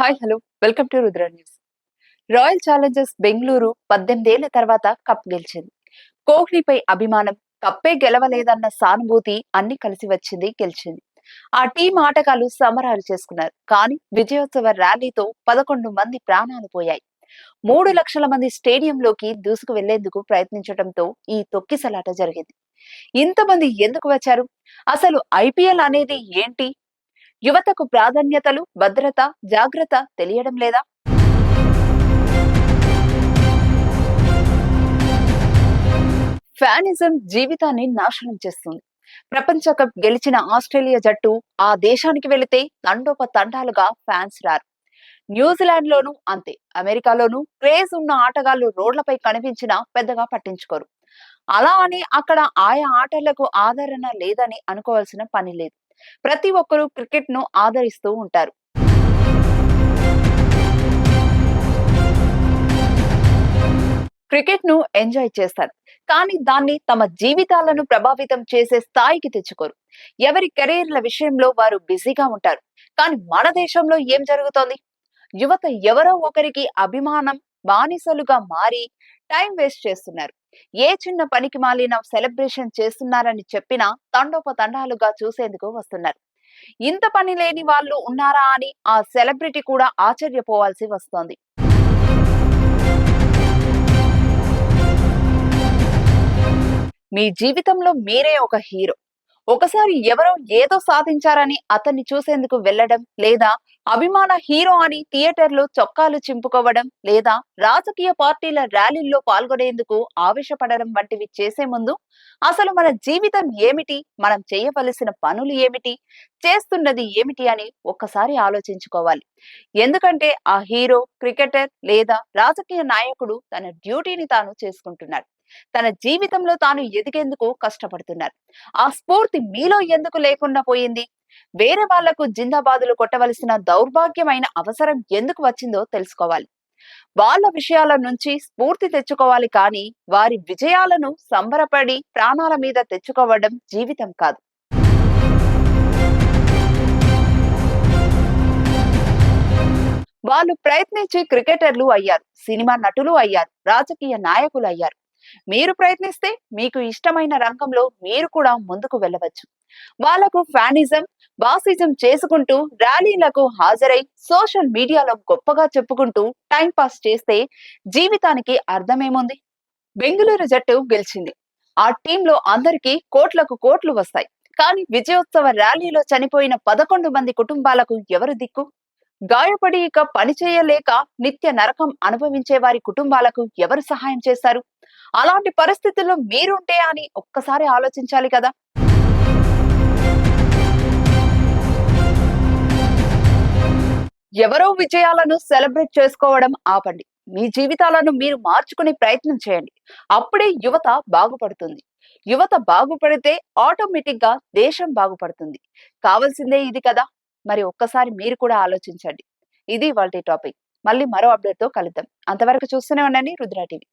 Hi hello. Welcome to Rudra news. Royal challengers Bengaluru పద్దెనిమిదేళ్ళ తర్వాత cup గెలిచింది. కోహ్లీపై అభిమానం కప్పే గెలవలేదన్న సానుభూతి అన్ని కలిసి వచ్చింది గెలిచింది. ఆ టీం ఆటగాళ్ళు సమరాలు చేసుకున్నారు. కానీ విజయోత్సవ ర్యాలీతో పదకొండు మంది ప్రాణాలు పోయాయి. మూడు లక్షల మంది స్టేడియంలోకి దూసుకు వెళ్ళేందుకు ప్రయత్నించడంతో ఈ తొక్కిసలాట జరిగింది. ఇంతమంది ఎందుకు వచ్చారు? అసలు ఐపీఎల్ అనేది ఏంటి? యువతకు ప్రాధాన్యతలు భద్రత జాగ్రత్త తెలియడం లేదా? ఫ్యానిజం జీవితాన్ని నాశనం చేస్తుంది. ప్రపంచ కప్ గెలిచిన ఆస్ట్రేలియా జట్టు ఆ దేశానికి వెళితే తండోప తండాలుగా ఫ్యాన్స్ రారు. న్యూజిలాండ్ లోనూ అంతే అమెరికాలోనూ క్రేజ్ ఉన్న ఆటగాళ్ళు రోడ్లపై కనిపించినా పెద్దగా పట్టించుకోరు. అలా అని అక్కడ ఆయా ఆటలకు ఆదరణ లేదని అనుకోవాల్సిన పని లేదు. ప్రతి ఒక్కరూ క్రికెట్ను ఆదరిస్తూ ఉంటారు. క్రికెట్ను ఎంజాయ్ చేస్తారు. కానీ దాన్ని తమ జీవితాలను ప్రభావితం చేసే స్థాయికి తెచ్చుకోరు. ఎవరి కెరీర్ల విషయంలో వారు బిజీగా ఉంటారు. కానీ మన దేశంలో ఏం జరుగుతోంది? యువత ఎవరో ఒకరికి అభిమానం బానిసలుగా మారి టైం వేస్ట్ చేస్తున్నారు. ఏ చిన్న పనికి మాలిన సెలబ్రేషన్ చేస్తున్నారని చెప్పినా తండోపతండాలుగా చూసేందుకు వస్తున్నారు. ఇంత పని లేని వాళ్ళు ఉన్నారా అని ఆ సెలబ్రిటీ కూడా ఆశ్చర్యపోవాల్సి వస్తోంది. మీ జీవితంలో మీరే ఒక హీరో. ఒకసారి ఎవరో ఏదో సాధించారని అతన్ని చూసేందుకు వెళ్ళడం లేదా అభిమాన హీరో అని థియేటర్లో చొక్కాలు చింపుకోవడం లేదా రాజకీయ పార్టీల ర్యాలీల్లో పాల్గొనేందుకు ఆవేశపడడం వంటివి చేసే ముందు అసలు మన జీవితం ఏమిటి? మనం చేయవలసిన పనులు ఏమిటి? చేస్తున్నది ఏమిటి అని ఒక్కసారి ఆలోచించుకోవాలి. ఎందుకంటే ఆ హీరో క్రికెటర్ లేదా రాజకీయ నాయకుడు తన డ్యూటీని తాను చేసుకుంటున్నాడు. తన జీవితంలో తాను ఎదిగేందుకు కష్టపడుతున్నారు. ఆ స్ఫూర్తి మీలో ఎందుకు లేకుండా పోయింది? వేరే వాళ్ళకు జిందాబాదులు కొట్టవలసిన దౌర్భాగ్యమైన అవసరం ఎందుకు వచ్చిందో తెలుసుకోవాలి. వాళ్ళ విషయాల నుంచి స్ఫూర్తి తెచ్చుకోవాలి కానీ వారి విజయాలను సంబరపడి ప్రాణాల మీద తెచ్చుకోవడం జీవితం కాదు. వాళ్ళు ప్రయత్నించి క్రికెటర్లు అయ్యారు సినిమా నటులు అయ్యారు రాజకీయ నాయకులు అయ్యారు. మీరు ప్రయత్నిస్తే మీకు ఇష్టమైన రంగంలో మీరు కూడా ముందుకు వెళ్ళవచ్చు. వాళ్ళకు ఫ్యానిజం బాసిజం చేసుకుంటూ ర్యాలీలకు హాజరై సోషల్ మీడియాలో గొప్పగా చెప్పుకుంటూ టైం పాస్ చేస్తే జీవితానికి అర్థమేముంది? బెంగళూరు జట్టు గెలిచింది. ఆ టీంలో అందరికీ కోట్లకు కోట్లు వస్తాయి. కానీ విజయోత్సవ ర్యాలీలో చనిపోయిన పదకొండు మంది కుటుంబాలకు ఎవరు దిక్కు? గాయపడి ఇక పని చేయలేక నిత్య నరకం అనుభవించే వారి కుటుంబాలకు ఎవరు సహాయం చేస్తారు? అలాంటి పరిస్థితుల్లో మీరుంటే అని ఒక్కసారి ఆలోచించాలి కదా. ఎవరో విజయాలను సెలబ్రేట్ చేసుకోవడం ఆపండి. మీ జీవితాలను మీరు మార్చుకునే ప్రయత్నం చేయండి. అప్పుడే యువత బాగుపడుతుంది. యువత బాగుపడితే ఆటోమేటిక్గా దేశం బాగుపడుతుంది. కావాల్సిందే ఇది కదా. మరి ఒక్కసారి మీరు కూడా ఆలోచించండి. ఇది వాళ్ళ టాపిక్. మళ్ళీ మరో అప్డేట్తో కలుద్దాం. అంతవరకు చూస్తూనే ఉండండి. రుద్రా టీవీ.